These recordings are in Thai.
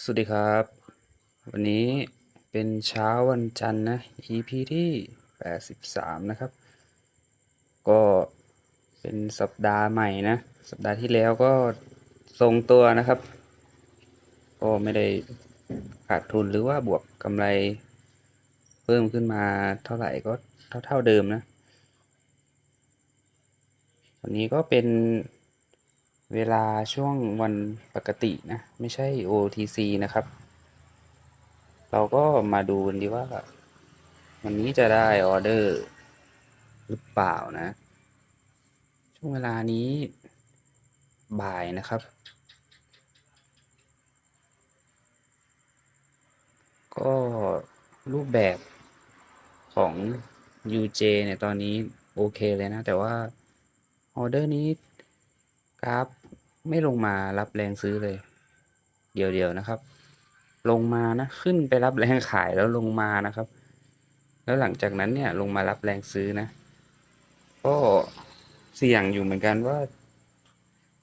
สวัสดีครับ วันนี้เป็นเช้าวันจันทร์นะ EP ที่ 83 นะครับ ก็เป็นสัปดาห์ใหม่นะ สัปดาห์ที่แล้วก็ทรงตัวนะครับ ก็ไม่ได้ขาดทุนหรือว่าบวกกำไร เพิ่มขึ้นมาเท่าไหร่ก็เท่าเดิมนะ วันนี้ก็เป็น เวลาช่วงวันปกตินะ ไม่ใช่ OTC นะครับ เราก็มาดูกันดีว่า วันนี้จะได้ออเดอร์หรือเปล่านะ ช่วงเวลานี้บ่ายนะครับ ก็รูปแบบของ UJ เนี่ยตอนนี้โอเคเลยนะ แต่ว่าออเดอร์นี้กราฟ ไม่ลงมารับแรงซื้อเลย เดี๋ยวๆนะครับ ลงมานะขึ้นไปรับแรงขายแล้วลงมานะครับ แล้วหลังจากนั้นเนี่ยลงมารับแรงซื้อนะ ก็เสี่ยงอยู่เหมือนกันว่า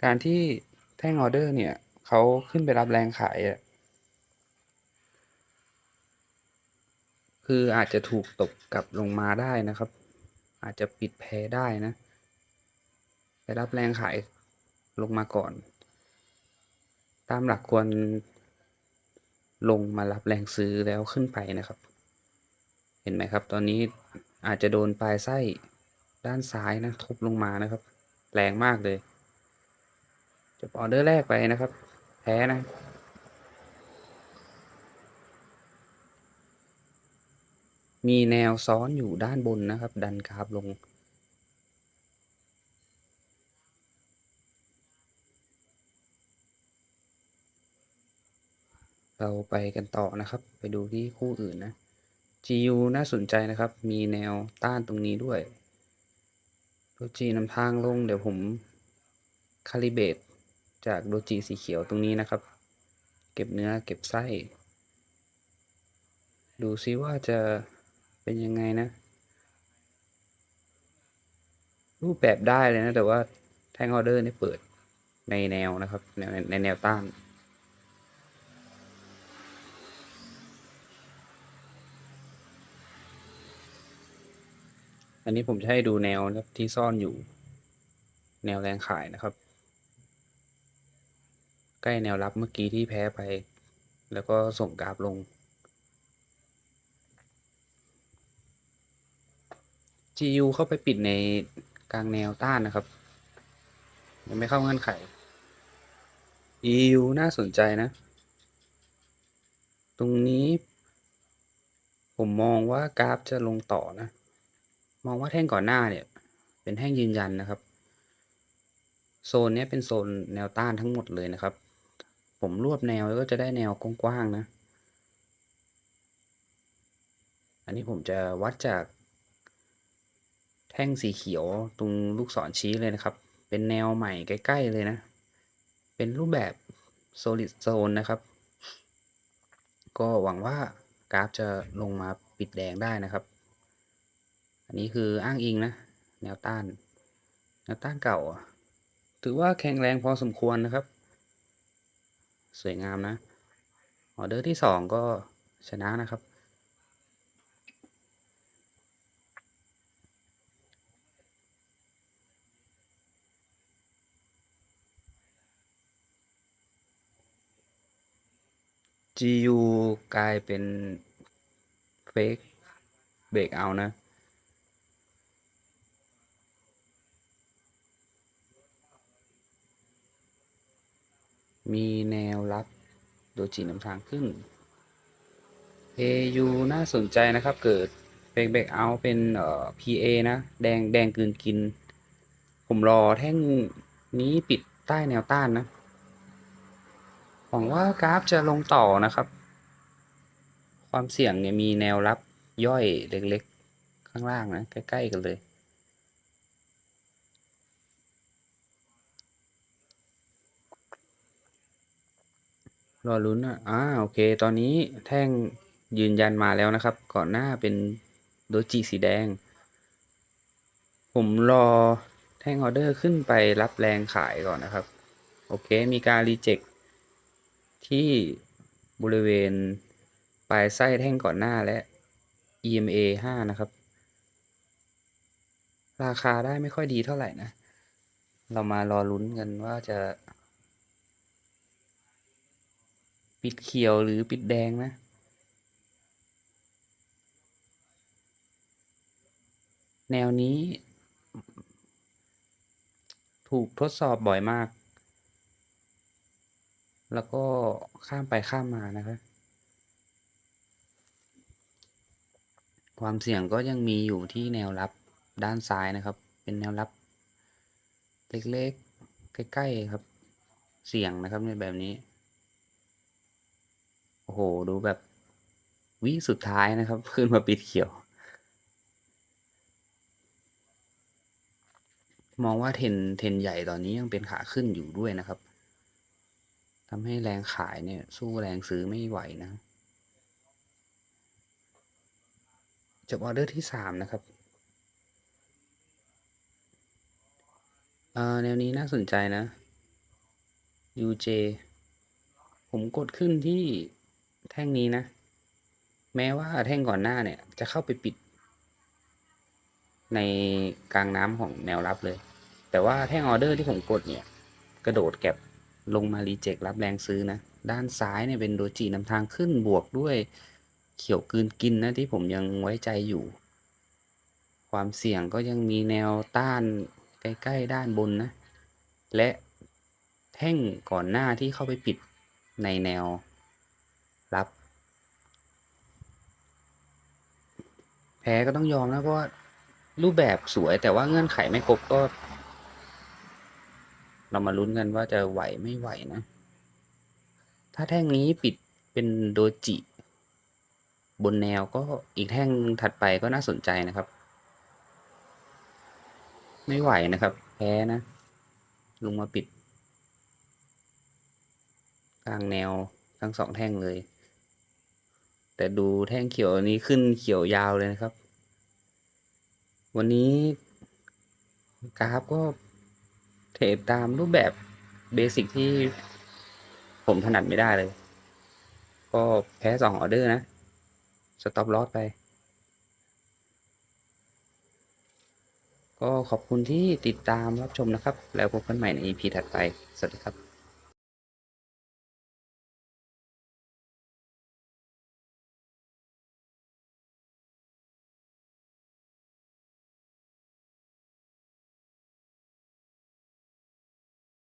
การที่แท่งออเดอร์เนี่ยเขาขึ้นไปรับแรงขายอะคืออาจจะถูกตกกลับลงมาได้นะครับ อาจจะปิดแพ้ได้นะ ไปรับแรงขาย ลงมาก่อน ตามหลักควรลงมารับแรงซื้อแล้วขึ้นไปนะครับ เห็นไหมครับ ตอนนี้อาจจะโดนปลายไส้ด้านซ้ายนะทุบลงมานะครับ แรงมากเลยจบออเดอร์แรกไปนะครับ แพ้นะ มีแนวซ้อนอยู่ด้านบนนะครับ ดันกราฟลง เราไปกันต่อนะครับ ไปดูที่คู่อื่นนะ GU น่าสนใจนะครับ มีแนวต้านตรงนี้ด้วยโดจีนำทางลง เดี๋ยวผมคาลิเบตจากโดจีสีเขียวตรงนี้นะครับ เก็บเนื้อเก็บไส้ ดูซิว่าจะเป็นยังไงนะ รูปแบบได้เลยนะ แต่ว่าแท่งออเดอร์นี่เปิดในแนวนะครับ ในในแนวต้าน อั นนี้ผมจะให้ดูแนวที่ซ่อนอยู่ แนวแรงขายนะครับ ใกล้แนวรับเมื่อกี้ที่แพ้ไป แล้วก็ส่งกราฟลง GU เข้าไปปิดในกลางแนวต้านนะครับ ยังไม่เข้าเงื่อนไข EU น่าสนใจนะ ตรงนี้ ผมมองว่ากราฟจะลงต่อนะ มองว่าแท่งก่อนหน้าเนี่ย เป็นแท่งยืนยันนะครับ โซนนี้เป็นโซนแนวต้านทั้งหมดเลยนะครับ ผมรวบแนวแล้วก็จะได้แนวกว้างๆนะ อันนี้ผมจะวัดจาก แท่งสีเขียวตรงลูกศรชี้เลยนะครับ เป็นแนวใหม่ใกล้ๆเลยนะ เป็นรูปแบบ solid zone นะครับ ก็หวังว่ากราฟจะลงมาปิดแดงได้นะครับ อันนี้คืออ้างอิงนะ แนวต้าน แนวต้านเก่า ถือว่าแข็งแรงพอสมควรนะครับ สวยงามนะออเดอร์ที่สองก็ชนะนะครับ GU กลายเป็นเฟกเบรกเอานะ มีแนวรับโดยจีนำทางขึ้น AU น่าสนใจนะครับ เกิดเฟกเบรกเอาเป็นเอ่อ PA นะ แดงแดงกืนกิน ผมรอแท่งนี้ปิดใต้แนวต้านนะหวังว่ากราฟจะลงต่อนะครับ ความเสี่ยงเนี่ยมีแนวรับย่อยเล็กๆ ข้างล่างนะ ใกล้ ๆ กันเลย รอลุ้นอะอ่าโอเค ตอนนี้แท่งยืนยันมาแล้วนะครับ ก่อนหน้าเป็นโดจิสีแดง ผมรอแท่งออเดอร์ขึ้นไปรับแรงขายก่อนนะครับ โอเค มีการรีเจ็คที่บริเวณปลายไส้แท่งก่อนหน้าและ EMA 5 นะครับ ราคาได้ไม่ค่อยดีเท่าไหร่นะ เรามารอลุ้นกันว่าจะ ปิดเขียวหรือปิดแดงนะแนวนี้ ถูกทดสอบบ่อยมาก แล้วก็ข้ามไปข้ามมานะครับ ความเสี่ยงก็ยังมีอยู่ที่แนวรับด้านซ้ายนะครับ เป็นแนวรับ เล็กๆ ใกล้ ๆ ครับ เสี่ยงนะครับในแบบนี้ โอ้โห ดูแบบวิสุดท้ายนะครับ ขึ้นมาปิดเขียว มองว่าเทนเทนใหญ่ตอนนี้ยังเป็นขาขึ้นอยู่ด้วยนะครับทำให้แรงขายเนี่ย สู้แรงซื้อไม่ไหวนะจบออเดอร์ที่สามนะครับแนวนี้น่าสนใจนะ UJ ผมกดขึ้นที่ แท่งนี้นะ แม้ว่าแท่งก่อนหน้าเนี่ย จะเข้าไปปิด ในกลางน้ำของแนวรับเลย แต่ว่าแท่งออเดอร์ที่ผมกดเนี่ย กระโดดแก็บลงมารีเจ็ครับแรงซื้อนะ ด้านซ้ายเนี่ยเป็นโดจินำทางขึ้นบวกด้วยเขียวกืนกินนะที่ผมยังไว้ใจอยู่ ความเสี่ยงก็ยังมีแนวต้านใกล้ๆด้านบนนะ และแท่งก่อนหน้าที่เข้าไปปิดในแนว รับ แพ้ก็ต้องยอมนะเพราะว่ารูปแบบสวยแต่ว่าเงื่อนไขไม่ครบก็ เรามาลุ้นกันว่าจะไหวไม่ไหวนะ ถ้าแท่งนี้ปิดเป็นโดจิ บนแนวก็อีกแท่งถัดไปก็น่าสนใจนะครับ ไม่ไหวนะครับ แพ้นะ ลงมาปิด กลางแนวทั้งสองแท่งเลย แต่ดูแท่งเขียวนี้ขึ้นเขียวยาวเลยนะครับ วันนี้กราฟก็เทรดตามรูปแบบเบสิกที่ผมถนัดไม่ได้เลย ก็แพ้สองออเดอร์นะ สต็อปลอสไป ก็ขอบคุณที่ติดตามรับชมนะครับ แล้วพบกันใหม่ใน EP ถัดไป สวัสดีครับ